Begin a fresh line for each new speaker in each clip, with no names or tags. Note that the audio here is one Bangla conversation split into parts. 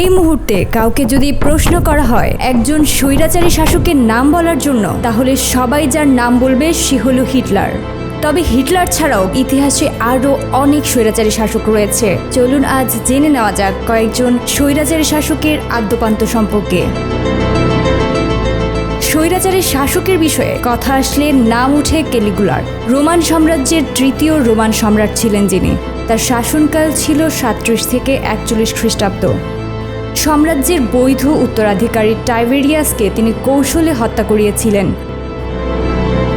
এই মুহূর্তে কাউকে যদি প্রশ্ন করা হয় একজন স্বৈরাচারী শাসকের নাম বলার জন্য, তাহলে সবাই যার নাম বলবে সে হলো হিটলার। তবে হিটলার ছাড়াও ইতিহাসে আরও অনেক স্বৈরাচারী শাসক রয়েছে। চলুন আজ জেনে নেওয়া যাক কয়েকজন স্বৈরাচারী শাসকের আদ্যপান্ত সম্পর্কে। স্বৈরাচারী শাসকের বিষয়ে কথা আসলে নাম উঠে কেলিগুলার। রোমান সাম্রাজ্যের তৃতীয় রোমান সম্রাট ছিলেন যিনি। তার শাসনকাল ছিল সাতত্রিশ থেকে একচল্লিশ খ্রিস্টাব্দ। সাম্রাজ্যের বৈধ উত্তরাধিকারী টাইবেরিয়াসকে তিনি কৌশলে হত্যা করিয়েছিলেন।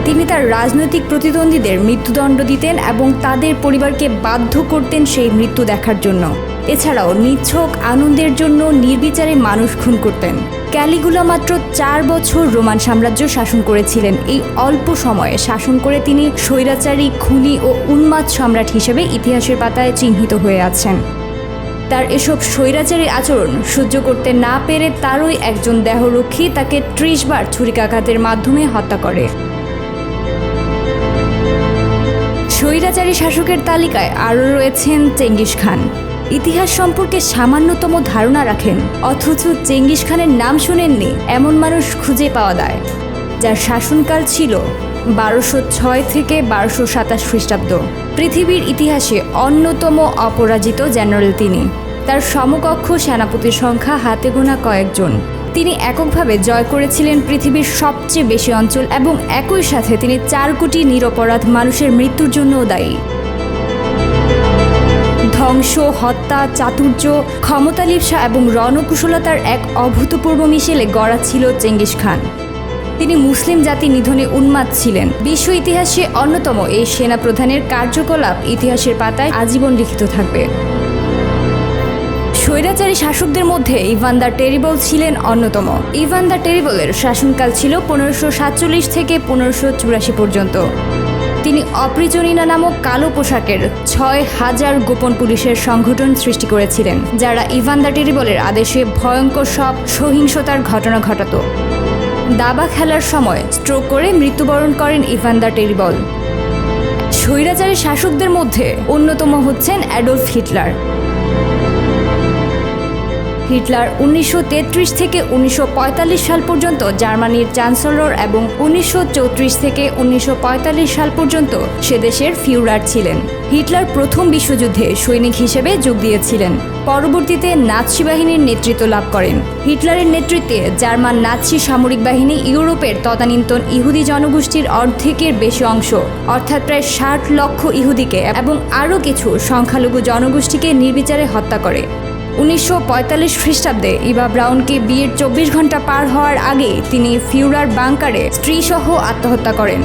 তিনি তার রাজনৈতিক প্রতিদ্বন্দ্বীদের মৃত্যুদণ্ড দিতেন এবং তাদের পরিবারকে বাধ্য করতেন সেই মৃত্যু দেখার জন্য। এছাড়াও নিচ্ছক আনন্দের জন্য নির্বিচারে মানুষ খুন করতেন। ক্যালিগুলা মাত্র চার বছর রোমান সাম্রাজ্য শাসন করেছিলেন। এই অল্প সময়ে শাসন করে তিনি স্বৈরাচারী, খুনি ও উন্মাদ সম্রাট হিসেবে ইতিহাসের পাতায় চিহ্নিত হয়ে আছেন। তার এসব স্বৈরাচারী আচরণ সহ্য করতে না পেরে তারই একজন দেহরক্ষী তাকে ত্রিশ বার ছুরিকাঘাতের মাধ্যমে হত্যা করে। স্বৈরাচারী শাসকের তালিকায় আরও রয়েছেন চেঙ্গিস খান। ইতিহাস সম্পর্কে সামান্যতম ধারণা রাখেন, অথচ চেঙ্গিস খানের নাম শুনেননি এমন মানুষ খুঁজে পাওয়া যায়, যার শাসনকাল ছিল বারোশো ছয় থেকে বারোশো সাতাশ খ্রিস্টাব্দ। পৃথিবীর ইতিহাসে অন্যতম অপরাজিত জেনারেল তিনি। তার সমকক্ষ সেনাপতির সংখ্যা হাতে গোনা কয়েকজন। তিনি এককভাবে জয় করেছিলেন পৃথিবীর সবচেয়ে বেশি অঞ্চল এবং একই সাথে তিনি চার কোটি নিরপরাধ মানুষের মৃত্যুর জন্যও দায়ী। ধ্বংস, হত্যা, চাতুর্য, ক্ষমতালিপ্সা এবং রণকুশলতার এক অভূতপূর্ব মিশেলে গড়া ছিল চেঙ্গিস খান। তিনি মুসলিম জাতি নিধনে উন্মাদ ছিলেন। বিশ্ব ইতিহাসে অন্যতম এই সেনা প্রধানের কার্যকলাপ ইতিহাসের পাতায় আজীবন লিখিত থাকবে। স্বৈরাচারী শাসকদের মধ্যে ইভান দ্য টেরিবল ছিলেন অন্যতম। ইভান দ্য টেরিবলের শাসনকাল ছিল পনেরোশো সাতচল্লিশ থেকে পনেরোশো চুরাশি পর্যন্ত। তিনি অপ্রিজনীনা নামক কালো পোশাকের ছয় হাজার গোপন পুলিশের সংগঠন সৃষ্টি করেছিলেন, যারা ইভান দ্য টেরিবলের আদেশে ভয়ঙ্কর সব সহিংসতার ঘটনা ঘটাতো। দাবা খেলার সময় স্ট্রোক করে মৃত্যুবরণ করেন ইভান্দা টেরিবল স্বৈরাচারী শাসকদের মধ্যে অন্যতম হচ্ছেন অ্যাডলফ হিটলার। হিটলার উনিশশো তেত্রিশ থেকে উনিশশো পঁয়তাল্লিশ সাল পর্যন্ত জার্মানির চ্যান্সেলর এবং উনিশশো চৌত্রিশ থেকে উনিশশো পঁয়তাল্লিশ সাল পর্যন্ত সে দেশের ফিউরার ছিলেন। হিটলার প্রথম বিশ্বযুদ্ধে সৈনিক হিসেবে যোগ দিয়েছিলেন। পরবর্তীতে নাৎসি বাহিনীর নেতৃত্ব লাভ করেন। হিটলারের নেতৃত্বে জার্মান নাৎসি সামরিক বাহিনী ইউরোপের তদানীন্তন ইহুদি জনগোষ্ঠীর অর্ধেকের বেশি অংশ, অর্থাৎ প্রায় ষাট লক্ষ ইহুদিকে এবং আরও কিছু সংখ্যালঘু জনগোষ্ঠীকে নির্বিচারে হত্যা করে। উনিশশো পঁয়তাল্লিশ খ্রিস্টাব্দে ইভা ব্রাউনকে বিয়ের চব্বিশ ঘণ্টা পার হওয়ার আগে তিনি ফিউরার বাংকারে স্ত্রীসহ আত্মহত্যা করেন।